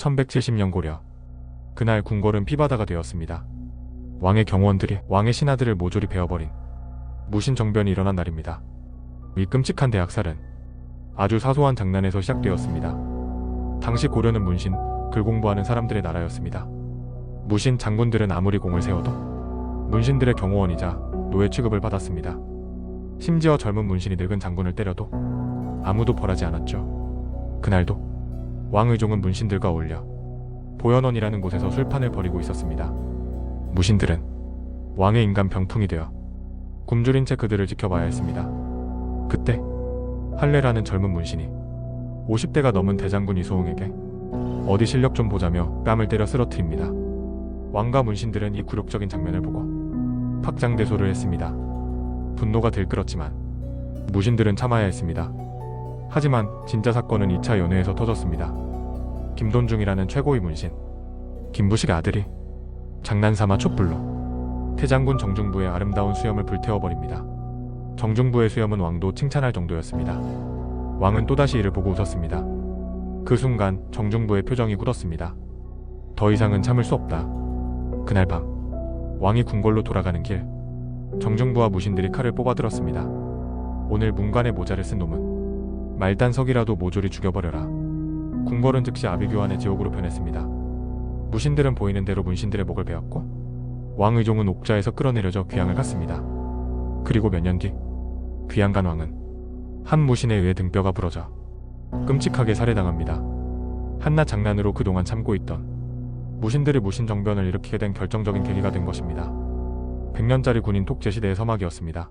1170년 고려 그날 궁궐은 피바다가 되었습니다. 왕의 경호원들이 왕의 신하들을 모조리 베어버린 무신 정변이 일어난 날입니다. 이 끔찍한 대학살은 아주 사소한 장난에서 시작되었습니다. 당시 고려는 문신, 글 공부하는 사람들의 나라였습니다. 무신 장군들은 아무리 공을 세워도 문신들의 경호원이자 노예 취급을 받았습니다. 심지어 젊은 문신이 늙은 장군을 때려도 아무도 벌하지 않았죠. 그날도 왕의종은 문신들과 어울려 보현원이라는 곳에서 술판을 벌이고 있었습니다. 무신들은 왕의 인간 병풍이 되어 굶주린 채 그들을 지켜봐야 했습니다. 그때 할례라는 젊은 문신이 50대가 넘은 대장군 이소홍에게 어디 실력 좀 보자며 뺨을 때려 쓰러뜨립니다. 왕과 문신들은 이 굴욕적인 장면을 보고 확장대소를 했습니다. 분노가 들끓었지만 무신들은 참아야 했습니다. 하지만 진짜 사건은 2차 연회에서 터졌습니다. 김돈중이라는 최고의 문신, 김부식의 아들이 장난삼아 촛불로 태장군 정중부의 아름다운 수염을 불태워버립니다. 정중부의 수염은 왕도 칭찬할 정도였습니다. 왕은 또다시 이를 보고 웃었습니다. 그 순간 정중부의 표정이 굳었습니다. 더 이상은 참을 수 없다. 그날 밤 왕이 궁궐로 돌아가는 길 정중부와 무신들이 칼을 뽑아들었습니다. 오늘 문관의 모자를 쓴 놈은 말단석이라도 모조리 죽여버려라. 궁궐은 즉시 아비규환의 지옥으로 변했습니다. 무신들은 보이는 대로 문신들의 목을 베었고 왕의종은 옥자에서 끌어내려져 귀양을 갔습니다. 그리고 몇 년 뒤 귀양 간 왕은 한 무신에 의해 등뼈가 부러져 끔찍하게 살해당합니다. 한낱 장난으로 그동안 참고 있던 무신들이 무신 정변을 일으키게 된 결정적인 계기가 된 것입니다. 100년짜리 군인 톡제 시대의 서막이었습니다.